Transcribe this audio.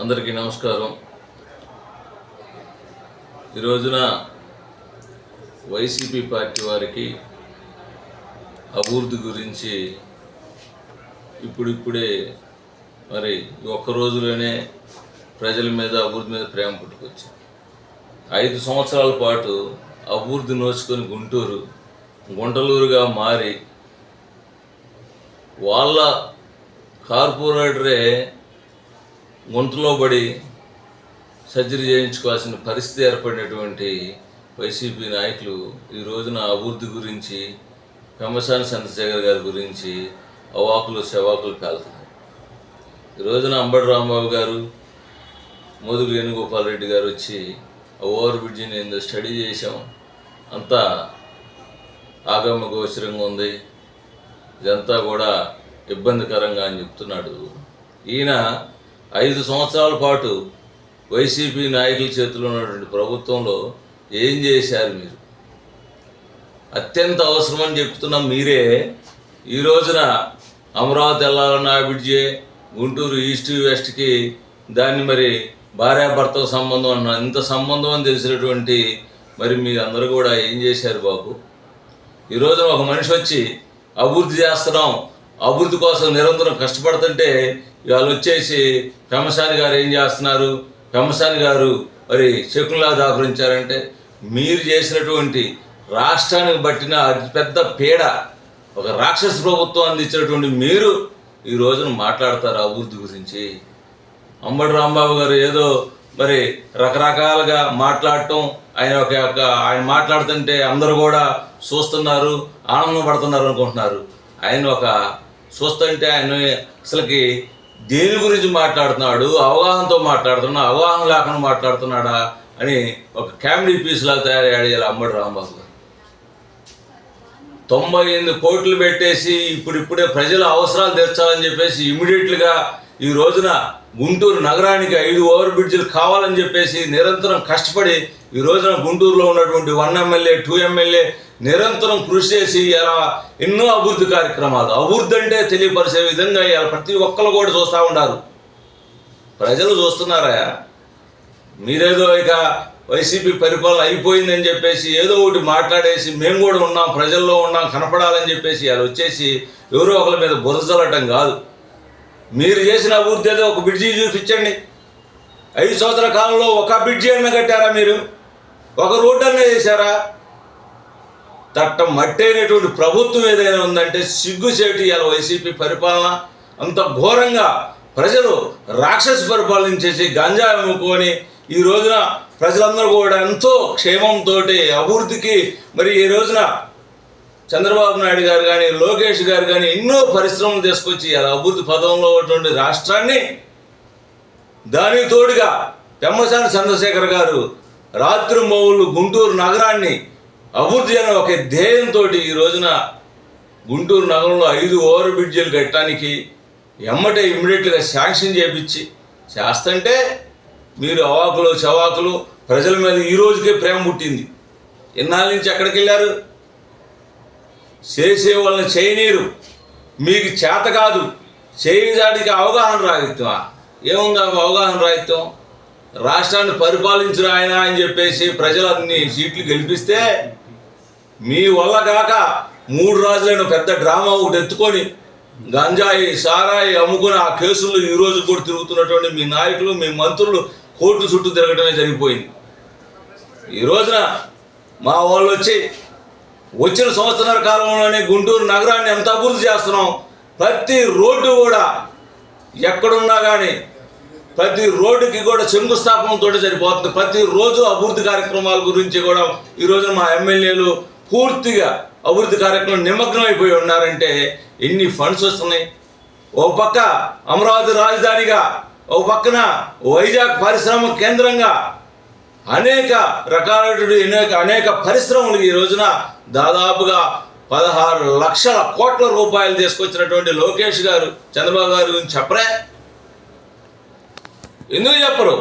అందరికీ నమస్కారం. ఈ రోజున వైసీపీ పార్టీ వారికి అభివృద్ధి గురించి ఇప్పుడిప్పుడే మరి ఒక్క రోజులోనే ప్రజల మీద అభివృద్ధి మీద ప్రేమ పుట్టుకొచ్చింది. ఐదు సంవత్సరాల పాటు అభివృద్ధి నోచుకొని గుంటూరు గుంటలూరుగా మారి వాళ్ళ కార్పొరేటరే గొంతులో పడి సర్జరీ చేయించుకోవాల్సిన పరిస్థితి ఏర్పడినటువంటి వైసీపీ నాయకులు ఈ రోజున అభివృద్ధి గురించి పెమ్మసాని చంద్రశేఖర్ గారి గురించి అవాకులు శవాకులు పేలుతున్నారు ఈ రోజున అంబటి రాంబాబు గారు మోదుగు వేణుగోపాల్ రెడ్డి గారు వచ్చి ఓవర్ బ్రిడ్జిని ఏందో స్టడీ చేసాం అంతా ఆగమ గోచరంగా ఉంది. ఇదంతా కూడా ఇబ్బందికరంగా అని చెప్తున్నాడు. ఈయన ఐదు సంవత్సరాల పాటు వైసీపీ నాయకుల చేతిలో ఉన్నటువంటి ప్రభుత్వంలో ఏం చేశారు మీరు? అత్యంత అవసరమని చెప్తున్న మీరే ఈ రోజున అమరావతి వెళ్ళాలన్న బ్రిడ్జి గుంటూరు ఈస్ట్ వెస్ట్కి దాన్ని మరి భార్యాభర్తల సంబంధం అన్న ఇంత సంబంధం అని తెలిసినటువంటి మరి మీరు అందరూ కూడా ఏం చేశారు బాబు? ఈ రోజున ఒక మనిషి వచ్చి అభివృద్ధి చేస్తున్నాం అభివృద్ధి కోసం నిరంతరం కష్టపడుతుంటే ఇవాళ వచ్చేసి పెమసాని గారు ఏం చేస్తున్నారు? పెమసాని గారు మరి శకులా దాపరించారంటే మీరు చేసినటువంటి రాష్ట్రానికి పట్టిన అతిపెద్ద పీడ ఒక రాక్షస ప్రభుత్వం అందించినటువంటి మీరు ఈ రోజున మాట్లాడతారు అభివృద్ధి గురించి. అంబటి రాంబాబు గారు ఏదో మరి రకరకాలుగా మాట్లాడటం ఆయన ఒక యొక్క ఆయన మాట్లాడుతుంటే అందరూ కూడా చూస్తున్నారు ఆనందం పడుతున్నారు అనుకుంటున్నారు. ఆయన ఒక చూస్తుంటే ఆయన అసలుకి దేని గురించి మాట్లాడుతున్నాడు? అవగాహనతో మాట్లాడుతున్నా అవగాహన లేకుండా మాట్లాడుతున్నాడా? అని ఒక కామెడీ పీస్లా తయారయ్యాడు అంబటి రాంబాబు గారు. తొంభై ఎనిమిది కోట్లు పెట్టేసి ఇప్పుడిప్పుడే ప్రజల అవసరాలు తీర్చాలని చెప్పేసి ఇమీడియట్లుగా ఈ రోజున గుంటూరు నగరానికి ఐదు ఓవర్ బ్రిడ్జ్లు కావాలని చెప్పేసి నిరంతరం కష్టపడి ఈ రోజున గుంటూరులో ఉన్నటువంటి వన్ ఎమ్మెల్యే టూ ఎమ్మెల్యే నిరంతరం కృషి చేసి ఇలా ఎన్నో అభివృద్ధి కార్యక్రమాలు. అభివృద్ధి అంటే తెలియపరిచే విధంగా ఇలా ప్రతి ఒక్కరు కూడా చూస్తూ ఉన్నారు ప్రజలు చూస్తున్నారా? మీరేదో ఇక వైసీపీ పరిపాలన అయిపోయిందని చెప్పేసి ఏదో ఒకటి మాట్లాడేసి మేము కూడా ఉన్నాం ప్రజల్లో ఉన్నాం కనపడాలని చెప్పేసి వాళ్ళు వచ్చేసి ఎవరో ఒకరి మీద బురదలటం కాదు. మీరు చేసిన అభివృద్ధి ఏదో ఒక బ్రిడ్జి చూపించండి. ఐదు సంవత్సరాల కాలంలో ఒక బ్రిడ్జి అన్న కట్టారా మీరు? ఒక రోడ్డు అన్న చేశారా? తట్ట మట్టైనటువంటి ప్రభుత్వం ఏదైనా ఉందంటే సిగ్గుచేటి ఇలా వైసీపీ పరిపాలన. అంత ఘోరంగా ప్రజలు రాక్షస పరిపాలించేసి గంజా అమ్ముకొని ఈ రోజున ప్రజలందరూ కూడా ఎంతో క్షేమంతో అభివృద్ధికి మరి ఈ రోజున చంద్రబాబు నాయుడు గారు కానీ లోకేష్ గారు కానీ ఎన్నో పరిశ్రమలు తీసుకొచ్చి అలా అభివృద్ధి పదంలో ఉన్నటువంటి రాష్ట్రాన్ని దానికి తోడుగా పెమ్మసాని చంద్రశేఖర్ గారు రాత్రి మౌళ్ళు గుంటూరు నగరాన్ని అభివృద్ధి అనే ఒక ధ్యేయంతో ఈ రోజున గుంటూరు నగరంలో ఐదు ఓవర్ బ్రిడ్జీలు కట్టడానికి ఎమ్మటే ఇమ్మీడియట్గా శాంక్షన్ చేపించి చేస్తుంటే మీరు అవాకులు చవాకులు ప్రజల మీద ఈ రోజుకే ప్రేమ పుట్టింది. ఇన్నాళ్ళ నుంచి ఎక్కడికి వెళ్ళారు చేసే వాళ్ళని చేయనీరు. మీకు చేత కాదు. చేయడానికి అవగాహన రాహిత్యమా ఏముంది అవగాహన రాహిత్యం రాష్ట్రాన్ని పరిపాలించిన ఆయన అని చెప్పేసి ప్రజలన్ని సీట్లు గెలిపిస్తే మీ వల్ల కాక మూడు రోజులైన పెద్ద డ్రామా ఒకటి ఎత్తుకొని గంజాయి సారాయి అమ్ముకుని ఆ కేసుల్లో ఈ రోజు కూడా తిరుగుతున్నటువంటి మీ నాయకులు మీ మంత్రులు కోర్టు చుట్టూ తిరగటమే జరిగిపోయింది. ఈ రోజున మా వాళ్ళు వచ్చి వచ్చిన సంవత్సరాల కాలంలోనే గుంటూరు నగరాన్ని ఎంత అభివృద్ధి చేస్తున్నాం? ప్రతి రోడ్డు కూడా ఎక్కడున్నా కానీ ప్రతి రోడ్డుకి కూడా శంకుస్థాపనతో సరిపోతుంది. ప్రతి రోజు అభివృద్ధి కార్యక్రమాల గురించి కూడా ఈ రోజున మా ఎమ్మెల్యేలు పూర్తిగా అభివృద్ధి కార్యక్రమం నిమగ్నం అయిపోయి ఉన్నారంటే ఎన్ని ఫండ్స్ వస్తున్నాయి? ఓ పక్క అమరావతి రాజధానిగా ఓ పక్కన వైజాగ్ పరిశ్రమ కేంద్రంగా అనేక రకాలైనటువంటి అనేక అనేక పరిశ్రమలు ఈ రోజున దాదాపుగా పదహారు లక్షల కోట్ల రూపాయలు తీసుకొచ్చినటువంటి లోకేష్ గారు చంద్రబాబు గారి గురించి చెప్పరే? ఎందుకు చెప్పరు